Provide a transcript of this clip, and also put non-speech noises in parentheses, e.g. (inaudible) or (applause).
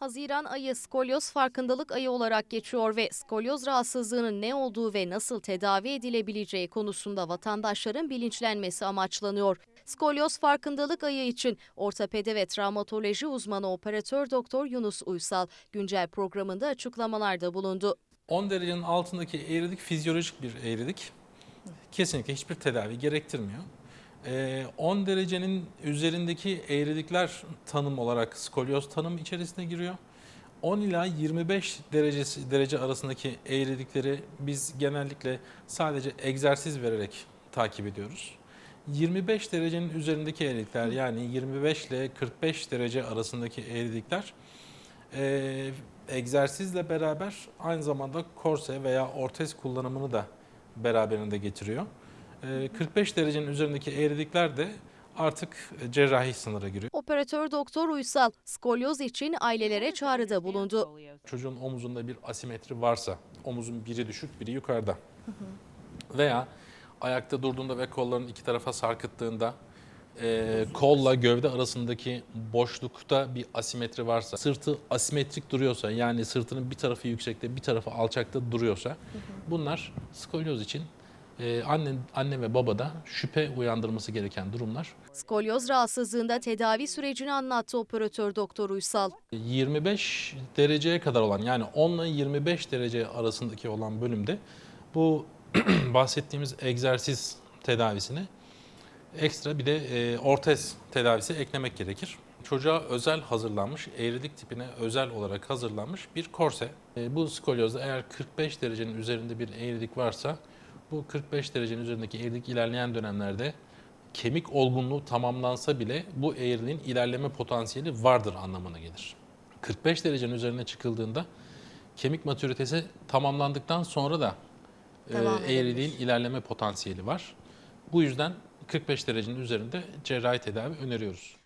Haziran ayı skolyoz farkındalık ayı olarak geçiyor ve skolyoz rahatsızlığının ne olduğu ve nasıl tedavi edilebileceği konusunda vatandaşların bilinçlenmesi amaçlanıyor. Skolyoz farkındalık ayı için ortopedi ve travmatoloji uzmanı operatör doktor Yunus Uysal güncel programında açıklamalarda bulundu. 10 derecenin altındaki eğrilik fizyolojik bir eğrilik. Kesinlikle hiçbir tedavi gerektirmiyor. Ee, 10 derecenin üzerindeki eğrilikler tanım olarak skolyoz tanım içerisine giriyor. 10 ila 25 derecesi derece arasındaki eğrilikleri biz genellikle sadece egzersiz vererek takip ediyoruz. 25 derecenin üzerindeki eğrilikler yani 25 ile 45 derece arasındaki eğrilikler e, egzersizle beraber aynı zamanda korse veya ortez kullanımını da beraberinde getiriyor. E, 45 derecenin üzerindeki eğrilikler de artık cerrahi sınıra giriyor. Operatör doktor Uysal skolyoz için ailelere çağrıda bulundu. Çocuğun omuzunda bir asimetri varsa, omuzun biri düşük biri yukarıda veya ayakta durduğunda ve kollarını iki tarafa sarkıttığında e, kolla gövde arasındaki boşlukta bir asimetri varsa, sırtı asimetrik duruyorsa yani sırtının bir tarafı yüksekte bir tarafı alçakta duruyorsa bunlar skolyoz için e, anne, anne ve babada şüphe uyandırması gereken durumlar. Skolyoz rahatsızlığında tedavi sürecini anlattı operatör doktor Uysal. 25 dereceye kadar olan yani 10 ile 25 derece arasındaki olan bölümde bu (clears throat) bahsettiğimiz egzersiz tedavisine ekstra bir de e, ortez tedavisi eklemek gerekir. Çocuğa özel hazırlanmış, eğrilik tipine özel olarak hazırlanmış bir korse. E, bu skolyozda eğer 45 derecenin üzerinde bir eğrilik varsa bu 45 derecenin üzerindeki eğrilik ilerleyen dönemlerde kemik olgunluğu tamamlansa bile bu eğriliğin ilerleme potansiyeli vardır anlamına gelir. 45 derecenin üzerine çıkıldığında kemik matüritesi tamamlandıktan sonra da e, Devam eğriliğin ilerleme potansiyeli var. Bu yüzden 45 derecenin üzerinde cerrahi tedavi öneriyoruz.